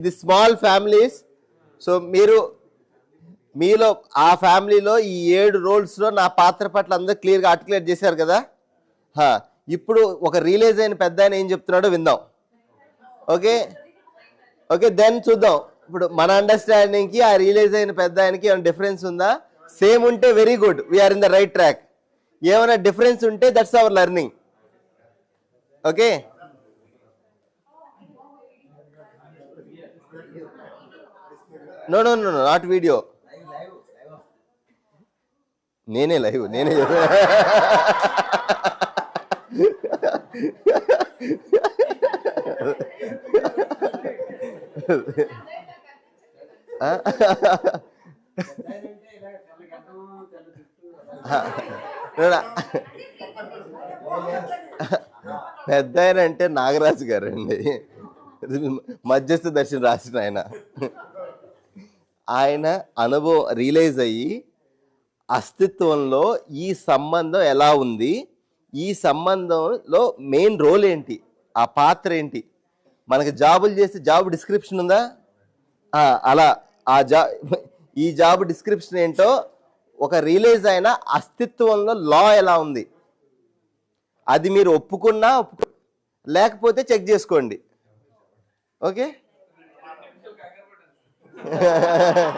ఇది small families. So మీరు మీలో ఆ ఫ్యామిలీలో ఈ ఏడు రోల్స్లో నా పాత్ర పట్ల అందరూ క్లియర్గా ఆర్టికులేట్ చేశారు కదా? ఇప్పుడు ఒక రిలీజ్ అయిన పెద్ద ఆయన ఏం చెప్తున్నాడో విందాం. ఓకే? ఓకే దెన్ చూద్దాం. ఇప్పుడు మన అండర్స్టాండింగ్కి ఆ రిలీజ్ అయిన పెద్ద ఆయనకి ఏమైనా డిఫరెన్స్ ఉందా? సేమ్ ఉంటే very good we're in the right track ఏమైనా డిఫరెన్స్ ఉంటే that's our learning okay? No no no not video నేనే లైవ్ నేనే పెద్ద ఆయన అంటే నాగరాజు గారు అండి మధ్యస్థ దర్శనం రాసిన ఆయన. ఆయన అనుభవం రియలైజ్ అయ్యి అస్తిత్వంలో ఈ సంబంధం ఎలా ఉంది? ఈ సంబంధంలో మెయిన్ రోల్ ఏంటి? ఆ పాత్ర ఏంటి? మనకి జాబులు చేస్తే జాబ్ డిస్క్రిప్షన్ ఉందా? అలా. ఆ జా ఈ జాబ్ డిస్క్రిప్షన్ ఏంటో ఒక రియలైజ్ అయిన అస్తిత్వంలో లా ఎలా ఉంది? అది మీరు ఒప్పుకున్నా ఒప్పుకో లేకపోతే చెక్ చేసుకోండి. ఓకే?